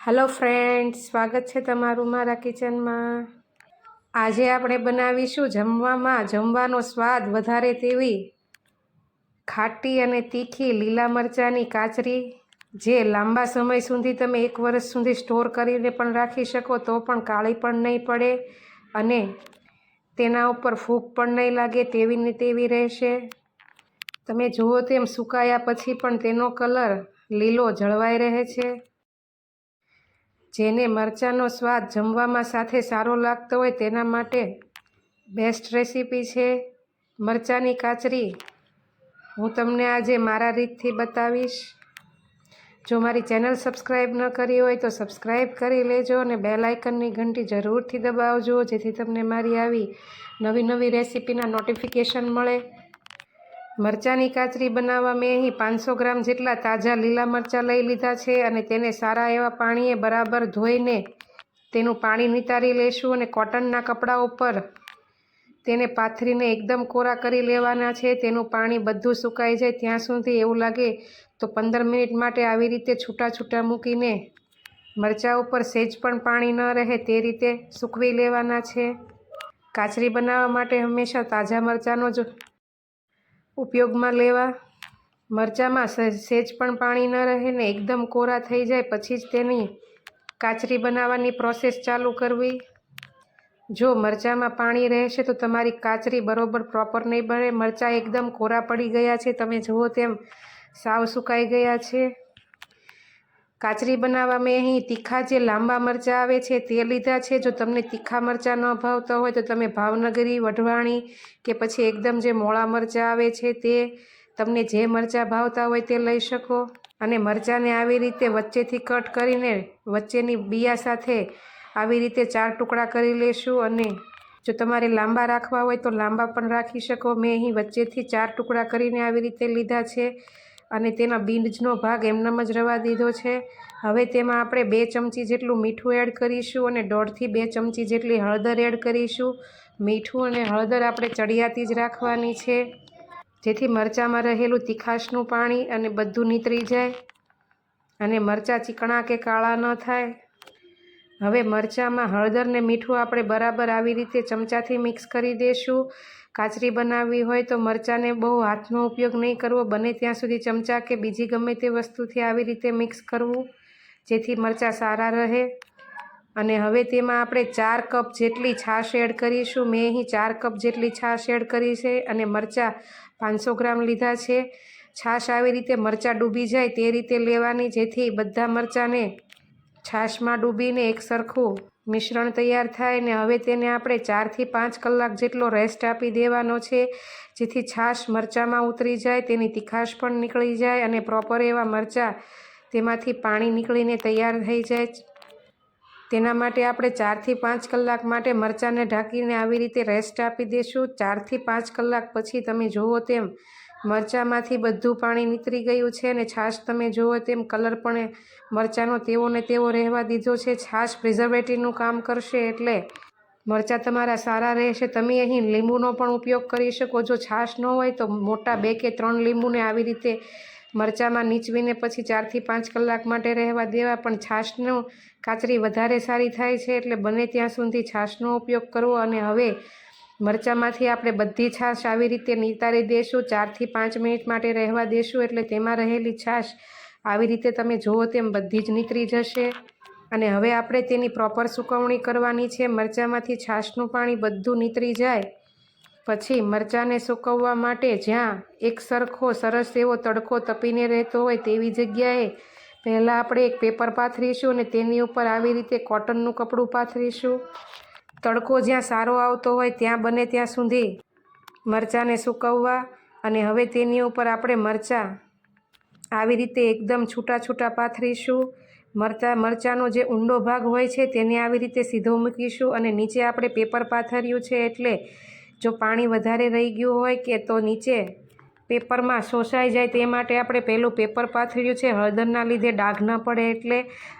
Hello friends સ્વાગત છે તમારું મારા કિચનમાં. આજે આપણે બનાવીશું જમવામાં જમવાનો સ્વાદ વધારે તેવી ખાટી અને તીખી લીલા મરચાંની કાચરી, જે લાંબા સમય સુધી તમે એક વર્ષ સુધી સ્ટોર કરીને પણ રાખી શકો, તો પણ કાળી પણ નહીં પડે અને તેના ઉપર ફૂગ પણ નહીં લાગે, તેવી ને તેવી રહેશે. તમે જુઓ તેમ સુકાયા પછી પણ તેનો કલર લીલો જળવાઈ રહે છે. જેને મરચાંનો સ્વાદ જમવામાં સાથે સારો લાગતો હોય તેના માટે બેસ્ટ રેસીપી છે મરચાંની કાચરી. હું તમને આજે મારા રીતથી બતાવીશ. જો મારી ચેનલ સબસ્ક્રાઈબ ન કરી હોય તો સબસ્ક્રાઈબ કરી લેજો અને બેલ આઇકનની ઘંટી જરૂરથી દબાવજો જેથી તમને મારી આવી નવી નવી રેસીપીના નોટિફિકેશન મળે. મરચાંની કાચરી બનાવવા મેં અહીં પાંચસો ગ્રામ જેટલા તાજા લીલા મરચાં લઈ લીધા છે અને તેને સારા એવા પાણીએ બરાબર ધોઈને તેનું પાણી નિતારી લેશું અને કોટનના કપડા ઉપર તેને પાથરીને એકદમ કોરા કરી લેવાના છે. તેનું પાણી બધું સુકાઈ જાય ત્યાં સુધી એવું લાગે તો પંદર મિનિટ માટે આવી રીતે છૂટા છૂટા મૂકીને મરચાં ઉપર સેજ પણ પાણી ન રહે તે રીતે સૂકવી લેવાના છે. કાચરી બનાવવા માટે હંમેશા તાજા મરચાંનો જ ઉપયોગમાં લેવા. મરચાંમાં સેજ પણ પાણી ન રહે ને એકદમ કોરા થઈ જાય, પછી જ તેની કાચરી બનાવવાની પ્રોસેસ ચાલુ કરવી. જો મરચાંમાં પાણી રહેશે તો તમારી કાચરી બરોબર પ્રોપર નહીં બને. મરચાં એકદમ કોરા પડી ગયા છે. તમે જુઓ તેમ સાવ સુકાઈ ગયા છે. કાચરી બનાવવા મેં અહીં તીખા જે લાંબા મરચાં આવે છે તે લીધા છે. જો તમને તીખા મરચાં ન ભાવતા હોય તો તમે ભાવનગરી, વઢવાણી કે પછી એકદમ જે મોળા મરચાં આવે છે તે તમને જે મરચાં ભાવતા હોય તે લઈ શકો. અને મરચાંને આવી રીતે વચ્ચેથી કટ કરીને વચ્ચેની બિયા સાથે આવી રીતે ચાર ટુકડા કરી લેશું અને જો તમારે લાંબા રાખવા હોય તો લાંબા પણ રાખી શકો. મેં અહીં વચ્ચેથી ચાર ટુકડા કરીને આવી રીતે લીધા છે. અને તેના બીજનો ભાગ એમનેમ જ રવા દીધો છે. હવે તેમાં આપણે બે ચમચી જેટલું મીઠું એડ કરીશું અને દોઢથી બે ચમચી જેટલી હળદર એડ કરીશું. મીઠું અને હળદર આપણે ચડિયાતી જ રાખવાની છે. જેથી મરચાંમાં રહેલું તીખાશનું પાણી અને બધું નીતરી જાય અને મરચાં ચીકણા કે કાળા ન થાય. હવે મરચાંમાં હળદર ને મીઠું આપણે બરાબર આવી રીતે ચમચાથી મિક્સ કરી દઈશું કાચરી બનાવવી હોય તો મરચાંને બહુ હાથનો ઉપયોગ નહીં કરવો, બને ત્યાં સુધી ચમચા કે બીજી ગમે તે વસ્તુથી આવી રીતે મિક્સ કરવું, જેથી મરચાં સારા રહે. અને હવે તેમાં આપણે ચાર કપ જેટલી છાશ એડ કરીશું. મેં અહીં ચાર કપ જેટલી છાશ એડ કરી છે અને મરચાં પાંચસો ગ્રામ લીધા છે. છાશ આવી રીતે મરચાં ડૂબી જાય તે રીતે લેવાની, જેથી બધા મરચાંને છાશમાં ડૂબીને એક સરખું મિશ્રણ તૈયાર થાય ને હવે તેને આપણે ચારથી પાંચ કલાક જેટલો રેસ્ટ આપી દેવાનો છે, જેથી છાશ મરચાંમાં ઉતરી જાય, તેની તીખાશ પણ નીકળી જાય અને પ્રોપર એવા મરચાં તેમાંથી પાણી નીકળીને તૈયાર થઈ જાય. તેના માટે આપણે ચારથી પાંચ કલાક માટે મરચાંને ઢાંકીને આવી રીતે રેસ્ટ આપી દઈશું ચારથી પાંચ કલાક પછી તમે જુઓ તેમ મરચાંમાંથી બધું પાણી નીતરી ગયું છે અને છાશ તમે જુઓ તેમ કલર પણ મરચાંનો તેવો ને તેવો રહેવા દીધો છે. છાશ પ્રિઝર્વેટિવનું કામ કરશે એટલે મરચાં તમારા સારા રહેશે. તમે અહીં લીંબુનો પણ ઉપયોગ કરી શકો. જો છાશ ન હોય તો મોટા બે કે ત્રણ લીંબુને આવી રીતે મરચાંમાં નીચવીને પછી ચારથી પાંચ કલાક માટે રહેવા દેવા, પણ છાશનો કાચરી વધારે સારી થાય છે એટલે બને ત્યાં સુધી છાશનો ઉપયોગ કરવો. અને હવે મરચાંમાંથી આપણે બધી છાશ આવી રીતે નિતારી દઈશું ચારથી પાંચ મિનિટ માટે રહેવા દઈશું એટલે તેમાં રહેલી છાશ આવી રીતે તમે જુઓ તેમ બધી જ નીતરી જશે. અને હવે આપણે તેની પ્રોપર સુકવણી કરવાની છે. મરચાંમાંથી છાશનું પાણી બધું નીતરી જાય. પછી મરચાંને સૂકવવા માટે જ્યાં એક સરખો સરસ એવો તડકો તપીને રહેતો હોય તેવી જગ્યાએ પહેલાં આપણે એક પેપર પાથરીશું અને તેની ઉપર આવી રીતે કોટનનું કપડું પાથરીશું. તડકો જ્યાં સારો આવતો હોય ત્યાં બને ત્યાં સુધી મરચાંને સૂકવવા અને હવે તેની ઉપર આપણે મરચાં આવી રીતે એકદમ છૂટા છૂટા પાથરીશું. મરચાં, મરચાંનો જે ઊંડો ભાગ હોય છે તેને આવી રીતે સીધો મૂકીશું અને નીચે આપણે પેપર પાથર્યું છે એટલે જો પાણી વધારે રહી ગયું હોય કે તો નીચે પેપરમાં શોષાઈ જાય તે માટે આપણે પહેલું પેપર પાથર્યું છે. હળદરના લીધે ડાઘ ન પડે એટલે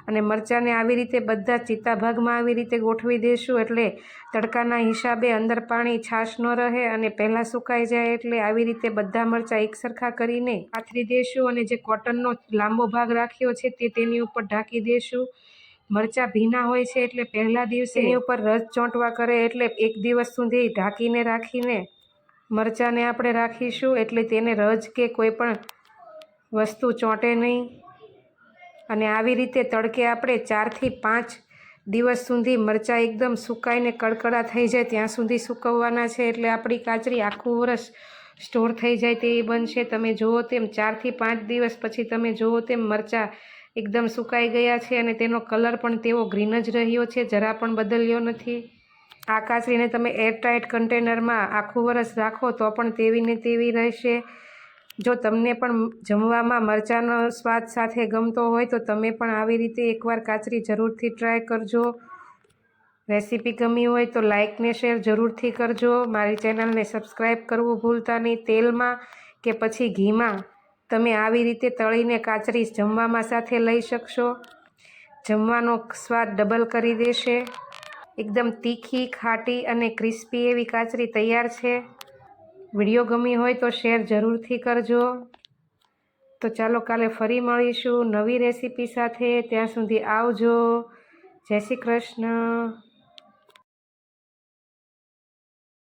અને મરચાંને આવી રીતે બધા ચિત્તા ભાગમાં આવી રીતે ગોઠવી દઈશું એટલે તડકાના હિસાબે અંદર પાણી છાશ ન રહે અને પહેલાં સુકાઈ જાય એટલે આવી રીતે બધા મરચાં એકસરખા કરીને પાથરી દઈશું અને જે કોટનનો લાંબો ભાગ રાખ્યો છે તે તેની ઉપર ઢાંકી દઈશું મરચાં ભીના હોય છે એટલે પહેલા દિવસે એની ઉપર રસ ચોંટવા કરે એટલે એક દિવસ સુધી ઢાંકીને રાખીને મરચાંને આપણે રાખીશું એટલે તેને રજ કે કોઈ પણ વસ્તુ ચોંટે નહીં. અને આવી રીતે તડકે આપણે ચારથી પાંચ દિવસ સુધી મરચાં એકદમ સુકાઈને કડકડા થઈ જાય ત્યાં સુધી સૂકવવાના છે એટલે આપણી કાચરી આખું વરસ સ્ટોર થઈ જાય તેવી બનશે. તમે જુઓ તેમ ચારથી પાંચ દિવસ પછી તમે જુઓ તેમ મરચાં એકદમ સુકાઈ ગયા છે અને તેનો કલર પણ તેવો ગ્રીન જ રહ્યો છે, જરા પણ બદલ્યો નથી. આ કાચરીને તમે એરટાઇટ કન્ટેનરમાં આખું વરસ રાખો તો પણ તેવી ને તેવી રહેશે. જો તમને પણ જમવામાં મરચાંનો સ્વાદ સાથે ગમતો હોય તો તમે પણ આવી રીતે એકવાર કાચરી જરૂરથી ટ્રાય કરજો. રેસીપી ગમી હોય તો લાઇકને શેર જરૂરથી કરજો. મારી ચેનલને સબસ્ક્રાઈબ કરવું ભૂલતા નહીં. તેલમાં કે પછી ઘીમાં? તમે આવી રીતે તળીને કાચરી જમવામાં સાથે લઈ શકશો. જમવાનો સ્વાદ ડબલ કરી દેશે. એકદમ તીખી, ખાટી અને ક્રિસ્પી એવી કાચરી તૈયાર છે. વીડિયો ગમી હોય તો શેર જરૂરથી કરજો. તો ચાલો કાલે ફરી મળીશું નવી રેસીપી સાથે. ત્યાં સુધી આવજો. જય શ્રી કૃષ્ણ.